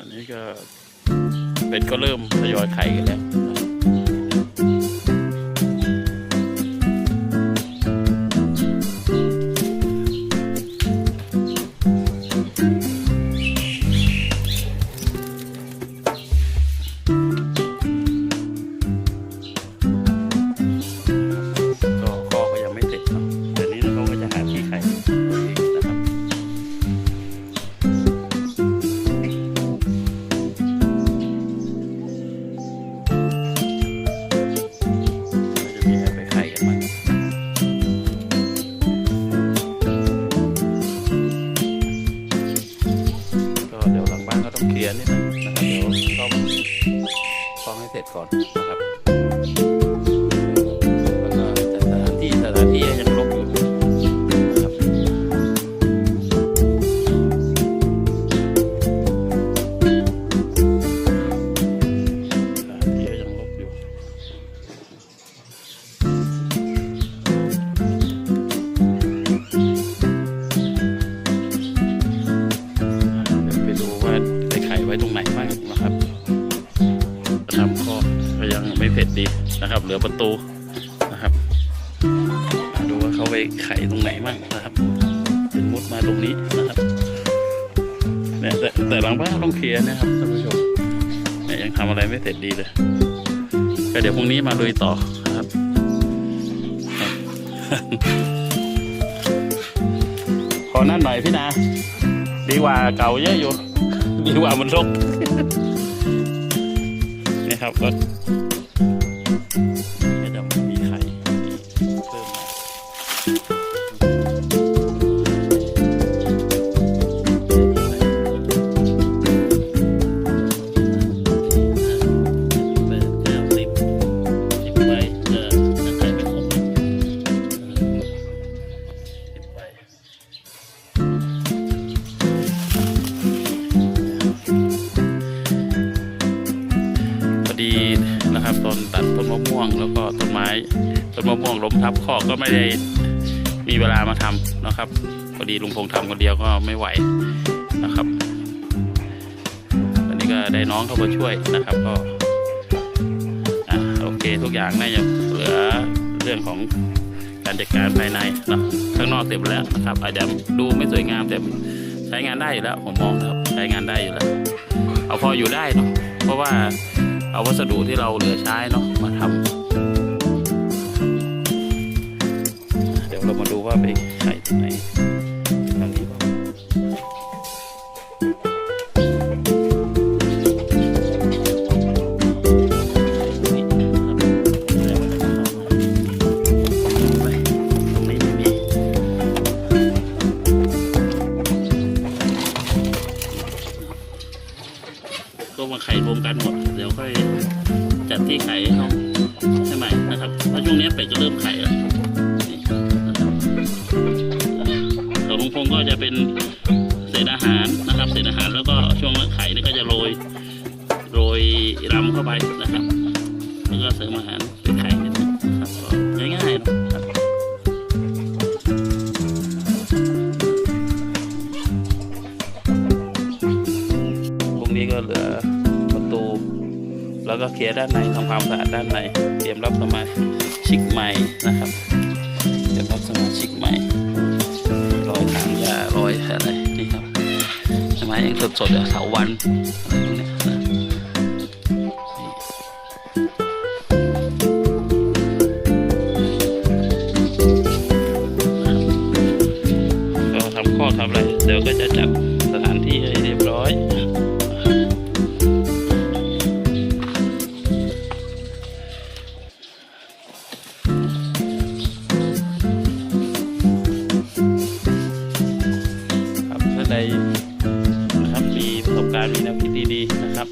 อันนี้ก็เป็ดก็เริ่มทยอยไข่กันแล้ว บ้านเลยนะครับเดี๋ยวต้องฟ้องให้เสร็จก่อน เหลือประตูนะครับ ดูว่าเขาไปไข่ตรงไหนบ้างนะครับ เป็นมุดมาตรงนี้นะครับเนี่ยแต่แต่หลังบ้านต้องเคลียร์นะครับท่านผู้ชมเนี่ยยังทำอะไรไม่เสร็จดีเลยก็เดี๋ยวพรุ่งนี้มาลุยต่อนะครับขอนั่นหน่อยพี่นาดีกว่าเก่าเยอะอยู่ดีกว่ามันรกนี่ครับก็ นะครับตอนตัดต้นมะม่วงแล้วก็ต้นไม้ต้นมะม่วงล้มทับคอกก็ไม่ได้ มีเวลามาทำนะครับพอดีลุงพงษ์ทำคนเดียวก็ไม่ไหวนะครับวันนี้ก็ได้น้องเข้ามาช่วยนะครับก็อะโอเคทุกอย่างน่าจะเหลือเรื่องของการจัดการภายในนะข้างนอกเสร็จแล้วนะครับ อาจจะดูไม่สวยงามแต่ใช้งานได้อยู่แล้วผมมองครับใช้งานได้อยู่แล้ว เอาพออยู่ได้เนาะเพราะว่าเอาวัสดุที่เราเหลือใช้เนาะมาทำ ว่าไปข่ตรงไหนทางนี้ป่ะนี่ครับแล้วมันจะเข้างนี้ก็มาไข่รวมกันหมด เดี๋ยวค่อยจัดที่ไข่ให้เขาใช่ไหมนะครับ เพราะช่วงนี้เป็ดก็เริ่มไข่แล้ว ยๆเนอะครับพรุ่งนี้ก็เหลือประตู แล้วก็เคลียร์ด้านในทำความสะอาดด้านใน เตรียมรับสมาชิกใหม่นะครับ เตรียมรับสมาชิกใหม่รอยถางยารอยอะไรนี่ครับใช่ไหมยังสดๆเลยเสาวันอะไรพวกเนี้ย เดี๋ยวก็จะจัดสถานที่ให้เรียบร้อย ครับท่าใดนะครับมีประสบการณ์มีแนวคิดดีๆนะครับ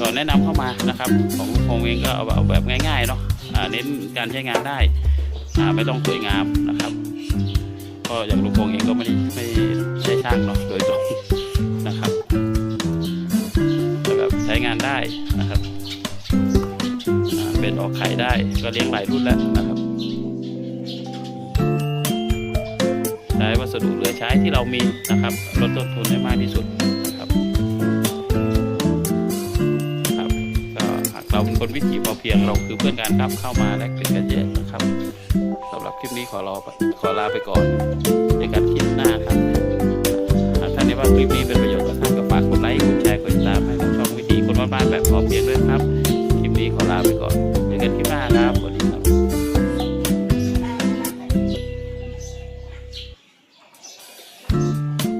ก็แนะนำเข้ามานะครับ ของลุงพงเองก็เอาแบบง่ายๆเนาะอ่าเน้นการใช้งานได้ไม่ต้องสวยงามนะครับ ก็อย่างลุงพงเองก็ไม่ไม่ใช่ช่างเนาะโดยตรงนะครับแต่แบบใช้งานได้นะครับเป็นออกไข่ได้ก็เลี้ยงหลายรุ่นแล้วนะครับ ใช้วัสดุเหลือใช้ที่เรามีนะครับลดต้นทุนให้มากที่สุดนะครับก็เราเป็นคนวิถีพอเพียงเราคือเพื่อนกันครับเข้ามาแลกเปลี่ยนกันเยอะนะครับ สำหรับคลิปนี้ขอรอขอลาไปก่อนเจอกันคลิปหน้าครับหากท่านไดว่าคลิปนี้เป็นประโยชน์กับท่านก็ฝากกดไลค์กดแชร์กดติดตามให้กับช่องวิธีคนบ้านๆแบบพอเพียงด้วยครับ